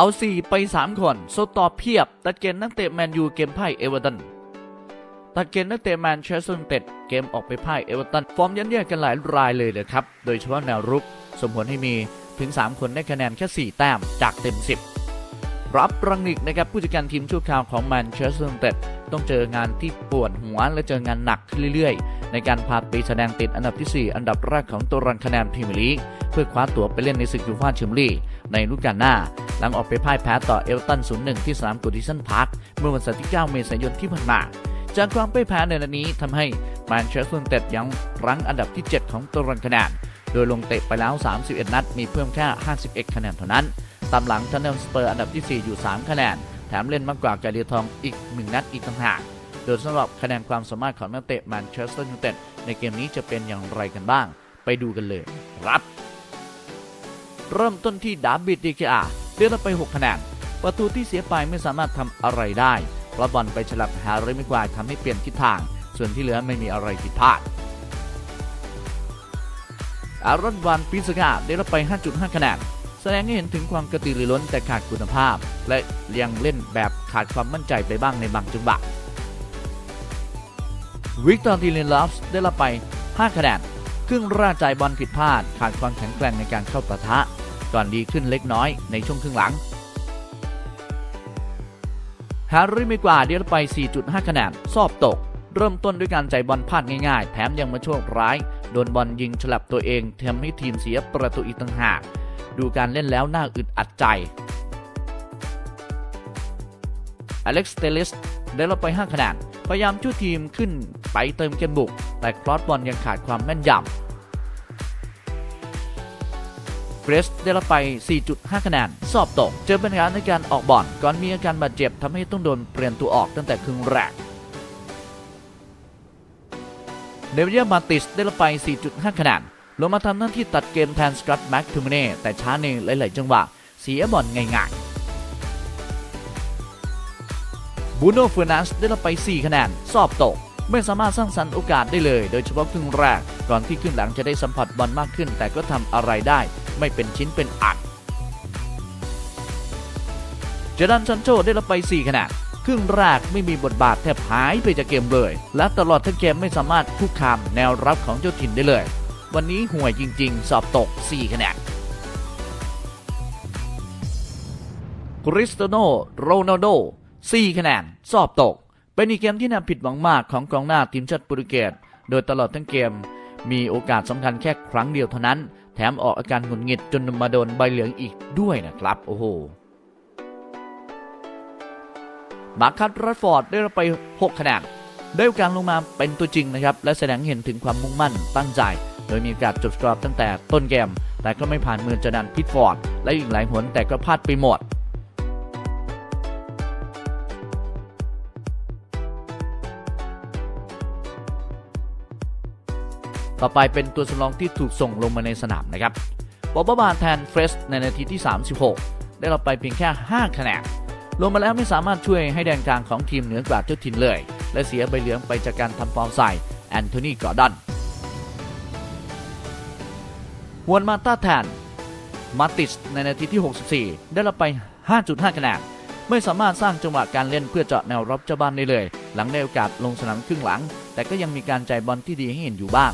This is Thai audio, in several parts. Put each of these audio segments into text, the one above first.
เอา 4 ไป 3 คนโซตอเพียบ ตัดเกณฑ์นักเตะแมนยูเกมไพ่เอเวอร์ตันตัดเกณฑ์นักเตะแมนเชสเตอร์ยูไนเต็ดเกมออกไปพ่ายเอเวอร์ตันฟอร์มยันแย่กันหลายรายเลยนะครับ โดยเฉพาะแนวรุกสมผลให้มีถึง 3 คนได้คะแนนแค่ 4 แต้มจากเต็ม 10 รับรังนิกนะครับผู้จัดการทีมชั่วคราวของแมนเชสเตอร์ยูไนเต็ดต้องเจองานที่ปวดหัวและเจองานหนักขึ้นเรื่อยๆ ในการพาไปแสดงติดอันดับทีสี่ 4 อันดับแรกของตารางคะแนนพรีเมียร์ลีกเพื่อคว้าตั๋วไปเล่นในศึกยูฟ่าแชมเปี้ยนลีกในฤดูกาลหน้า หลังออกไปพ่ายแพ้ต่อเอเวอร์ตัน 0-1 ที่สนามกูดิสันพาร์คเมื่อวันเสาร์ที่ 9 เมษายนที่ผ่านมา จากความพ่ายแพ้ในนัดนี้ทำให้แมนเชสเตอร์ยูไนเต็ดยังรั้งอันดับที่ 7 ของตารางคะแนน โดยลงเตะไปแล้ว 31 นัด มีเพิ่มแค่ 51 คะแนนเท่านั้น ตามหลังทันเนลสเปอร์อันดับที่ 4 อยู่ 3 คะแนน แถมเล่นมากกว่ากาเดีทองอีก 1 นัดอีกต่างหากโดยสำหรับคะแนนความสามารถของนักเตะแมนเชสเตอร์ยูไนเต็ดในเกมนี้จะเป็นอย่างไรกันบ้าง ไปดูกันเลยครับ เริ่มต้นที่ดาบิดดีเคอา เดือนไป 6 คะแนน ประตูที่เสียไปไม่สามารถทำอะไรได้เพราะบอลไปฉลับแฮร์รี่ไม่กวายทำให้เปลี่ยนทิศทาง ส่วนที่เหลือไม่มีอะไรผิดพลาด อารอนวันปิสกาได้รับไป 5.5 คะแนน แสดงให้เห็นถึงความกระตือรือร้นแต่ขาดคุณภาพ และยังเล่นแบบขาดความมั่นใจไปบ้างในบางจังหวะวิกตอร์ทีเลนลอฟส์ได้รับไป 5 คะแนนครึ่งรกจ่ายบอลผิดพลาด ขาดความแข็งแกร่งในการเข้าปะทะ ก่อนดีขึ้นเล็กน้อยในช่วงครึ่งหลังแฮร์รี่ไม่กว่าได้รับไป 4.5 คะแนนสอบตก เริ่มต้นด้วยการใจบอลพลาดง่ายๆ แถมยังมาโชคร้าย โดนบอลยิงฉลับตัวเองทำให้ทีมเสียประตูอีกต่างหาก ดูการเล่นแล้วน่าอึดอัดใจ อเล็กซ์เตลิสได้รับไป 5 คะแนนพยายามช่วยทีมขึ้นไปเติมเกมบุก แต่คลอสบอลยังขาดความแม่นยำ เกรสได้รับไป 4.5 คะแนน สอบตก เจอปัญหาในการออกบอลก่อนมีอาการบาดเจ็บทำให้ต้องโดนเปลี่ยนตัวออกตั้งแต่ครึ่งแรกเดวิดมาติสได้รับไป 4.5 คะแนน ลงมาทำหน้าที่ตัดเกมแทนสกอตแม็กทูมเน่แต่ช้าในหลาย ๆ จังหวะ เสียบอลง่าย ๆบูโน่เฟอร์นันส์ได้รับไป 4 คะแนน สอบตก ไม่สามารถสร้างสรรค์โอกาสได้เลย โดยเฉพาะครึ่งแรก ก่อนที่ครึ่งหลังจะได้สัมผัสบอลมากขึ้น แต่ก็ทำอะไรได้ ไม่เป็นชิ้นเป็นอันเจดันซันโชได้รับไป 4 คะแนนครึ่งแรกไม่มีบทบาทแทบหายไปจากเกมเลย และตลอดทั้งเกมไม่สามารถคุกคามแนวรับของเจ้าถิ่นได้เลย วันนี้ห่วยจริง ๆ สอบตก 4 คะแนนคริสเตโนโรนัลโด4คะแนน สอบตก เป็นอีกเกมที่น่าผิดหวังมากของกองหน้าทีมชาติโปรตุเกสโดยตลอดทั้งเกม มีโอกาสสำคัญแค่ครั้งเดียวเท่านั้น แถมออกอาการหงุดหงิดจนมาโดนใบเหลืองอีกด้วยนะครับโอ้โหมาคัสรัดฟอร์ดได้รับไป 6 คะแนนได้โอกาสลงมาเป็นตัวจริงนะครับ และแสดงเห็นถึงความมุ่งมั่นตั้งใจ โดยมีกาสจบสกอร์ตั้งแต่ต้นเกม แต่ก็ไม่ผ่านมือจดันพิทฟอร์ด และอีกหลายหนแต่ก็พลาดไปหมด ต่อไปเป็นตัวสำรองที่ถูกส่งลงมาในสนามนะครับบอบบาแทนเฟรสในนาทีที่ 36 ได้รับไปเพียงแค่ 5 คะแนนลงมาแล้วไม่สามารถช่วยให้แดนกลางของทีมเหนือกว่าเจ้าถิ่นเลย และเสียใบเหลืองไปจากการทำฟาวล์ใส่แอนโทนีกอร์ดอนฮวนมาต้าแทนมาติสในนาทีที่ 64 ได้รับไป 5.5 คะแนนไม่สามารถสร้างจังหวะการเล่นเพื่อเจาะแนวรับเจ้าบ้านได้เลย หลังได้โอกาสลงสนามครึ่งหลัง แต่ก็ยังมีการจ่ายบอลที่ดีให้เห็นอยู่บ้าง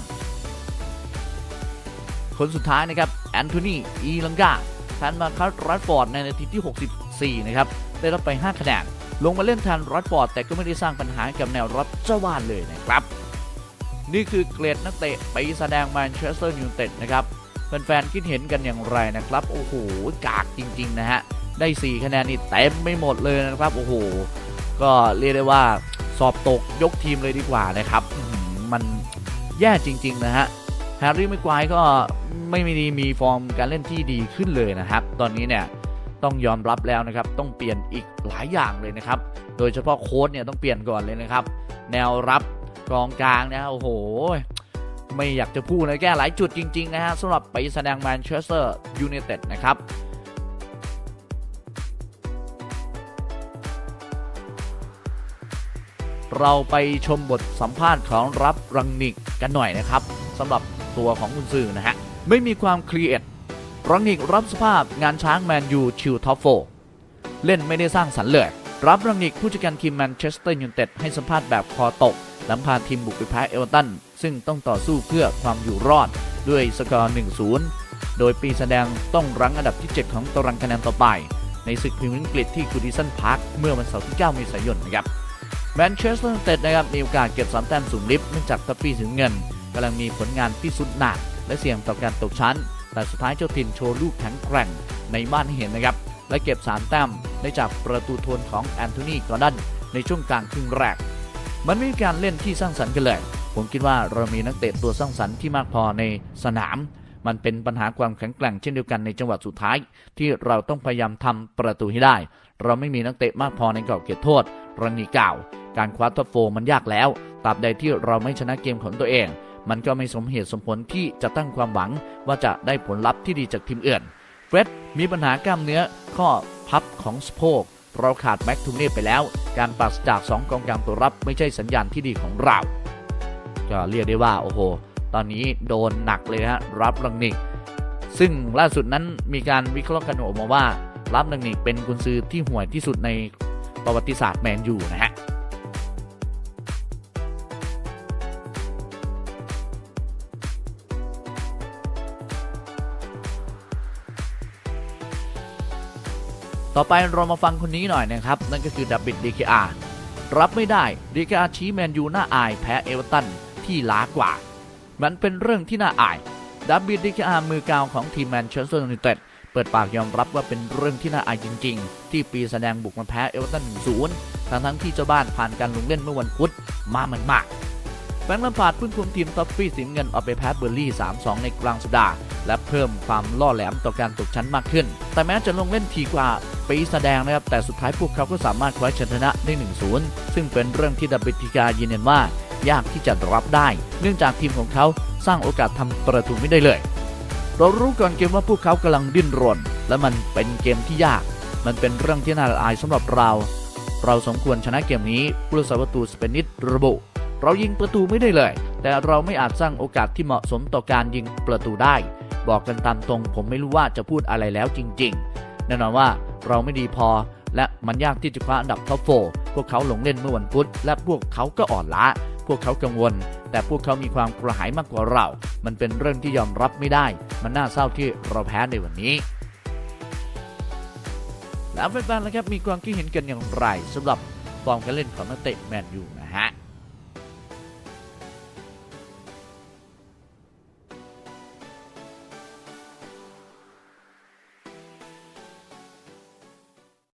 คนสุดท้ายนะครับแอนโทนีอีลังกาแทนมาคัสรัดฟอร์ดในนาทีที่ 64 นะครับ ได้รับไป 5 คะแนน ลงมาเล่นแทนรัดฟอร์ด แต่ก็ไม่ได้สร้างปัญหากับแนวรับเจ้าบ้านเลยนะครับ นี่คือเกรดนักเตะไปแสดงแมนเชสเตอร์ยูไนเต็ดนะครับแฟนๆคิดเห็นกันอย่างไรนะครับ โอ้โหกากจริง ๆ นะฮะ ได้ 4 คะแนนนี่เต็มไม่หมดเลยนะครับ โอ้โห ก็เรียกได้ว่าสอบตกยกทีมเลยดีกว่านะครับ มันแย่จริง ๆ นะฮะ ฮร์รี่ไม่กวายก็ไม่มีมีฟอร์มการเล่นที่ดีขึ้นเลยนะครับ ตอนนี้เนี่ยต้องยอมรับแล้วนะครับ ต้องเปลี่ยนอีกหลายอย่างเลยนะครับ โดยเฉพาะโค้ดเนี่ยต้องเปลี่ยนก่อนเลยนะครับ แนวรับกองกลางนะโอ้โห ไม่อยากจะพูดเลยแก้หลายจุดจริง ๆ นะฮะสำหรับไปแสดงแมนเชสเตอร์ยูไนเต็ดนะครับเราไปชมบทสัมภาษณ์ของรับรังนิกกันหน่อยนะครับสำหรับ ตัวของคุณซื่อนะฮะ ไม่มีความเครียดรังนิกรับสภาพงานช้างแมนยูชิวท็อปโฟเล่นไม่ได้สร้างสรรค์เลย รับรังนิกผู้จัดการทีมแมนเชสเตอร์ยูไนเต็ดให้สัมภาษณ์แบบคอตกหลังพาทีมบุกไปแพ้เอเวอร์ตัน ซึ่งต้องต่อสู้เพื่อความอยู่รอดด้วยสกอร์ 1-0 โดยปีแสดงต้องรั้งอันดับที่ 7 ของตารางคะแนนต่อไป ในศึกพรีเมียร์ลีกฤษที่กูดิสันพาร์คเมื่อวันเสาร์ที่ 9 เมษายนนะครับแมนเชสเตอร์ยูไนเต็ดนะครับมีโอกาสเก็บ3แต้มสูงลิฟต์เนื่องจากทัฟฟี่ถึงเงิน กำลังมีผลงานที่สุดหนัก และเสี่ยงต่อการตกชั้น แต่สุดท้ายเจ้าถิ่นโชว์ลูกแข็งแกร่งในบ้านให้เห็นนะครับ และเก็บ3แต้มได้จากประตูทนของแอนโทนีกอร์ดันในช่วงกลางครึ่งแรก มันไม่มีการเล่นที่สร้างสรรค์กันเลย ผมคิดว่าเรามีนักเตะตัวสร้างสรรค์ที่มากพอในสนาม มันเป็นปัญหาความแข็งแกร่งเช่นเดียวกันในจังหวะสุดท้าย ที่เราต้องพยายามทำประตูให้ได้ เราไม่มีนักเตะมากพอในกรอบเขตโทษรังนีกล่าว การคว้าท็อปโฟร์มันยากแล้วตราบใดที่เราไม่ชนะเกมของตัวเอง มันก็ไม่สมเหตุสมผลที่จะตั้งความหวังว่าจะได้ผลลัพธ์ที่ดีจากทีมอื่นเฟร็ดมีปัญหากล้ามเนื้อข้อพับของสะโพกเราขาดแม็กทูเน่ไปแล้ว การปราศจาก 2 กองกลางตัวรับไม่ใช่สัญญาณที่ดีของเรา ก็เรียกได้ว่า โอ้โห ตอนนี้โดนหนักเลยฮะรับรังนิก ซึ่งล่าสุดนั้นมีการวิเคราะห์กันออกมาว่า รับรังนิกเป็นกุนซือที่ห่วยที่สุดในประวัติศาสตร์แมนยูนะฮะ ต่อไปเรามาฟังคนนี้หน่อยนะครับ นั่นก็คือดับบิดดีเคอารับไม่ได้ดีเคอาชี้แมนยูน้าอายแพ้เอเวอร์ตันที่ล้ากว่า มันเป็นเรื่องที่น่าอายดับบิดดีเคอามือกาวของทีมแมนเชสเตอร์ยูไนเต็ดเปิดปากยอมรับว่าเป็นเรื่องที่น่าอายจริง ๆ ที่ปีแสดงบุกมาแพ้เอเวอร์ตัน 1-0 ทั้งทั้งที่เจ้าบ้านผ่านการลงเล่นเมื่อวันพุธมามันมาก แฟรงค์ลัมพาดพิ่งคุมทีมท็อฟฟี่สีเงินออกไปแพ้เบอร์ลี่ 3-2 ในกลางสัปดาห์ และเพิ่มความล่อแหลมต่อการตกชั้นมากขึ้น แต่แม้จะลงเล่นทีกว่าปีแสดงนะครับ แต่สุดท้ายพวกเขาก็สามารถคว้าชัยชนะได้ 1-0 ซึ่งเป็นเรื่องที่ดับเบิลติกายืนยันว่ายากที่จะรับได้ เนื่องจากทีมของเขาสร้างโอกาสทำประตูไม่ได้เลย เรารู้ก่อนเกมว่าพวกเขากำลังดิ้นรน และมันเป็นเกมที่ยาก มันเป็นเรื่องที่น่าละอายสำหรับเรา เราสมควรชนะเกมนี้ผู้รักษาประตูสเปนิดระบุ เรายิงประตูไม่ได้เลย แต่เราไม่อาจสร้างโอกาสที่เหมาะสมต่อการยิงประตูได้ บอกกันตามตรงผมไม่รู้ว่าจะพูดอะไรแล้วจริงๆ แน่นอนว่าเราไม่ดีพอ และมันยากที่จะคว้าอันดับท็อปโฟร์พวกเขาหลงเล่นเมื่อวันพุธและพวกเขาก็อ่อนล้า พวกเขากังวล แต่พวกเขามีความกระหายมากกว่าเรา มันเป็นเรื่องที่ยอมรับไม่ได้ มันน่าเศร้าที่เราแพ้ในวันนี้แล้วแฟนๆนะครับมีความคิดเห็นกันอย่างไรสำหรับฟอร์มการเล่นของนักเตะแมนยูนะ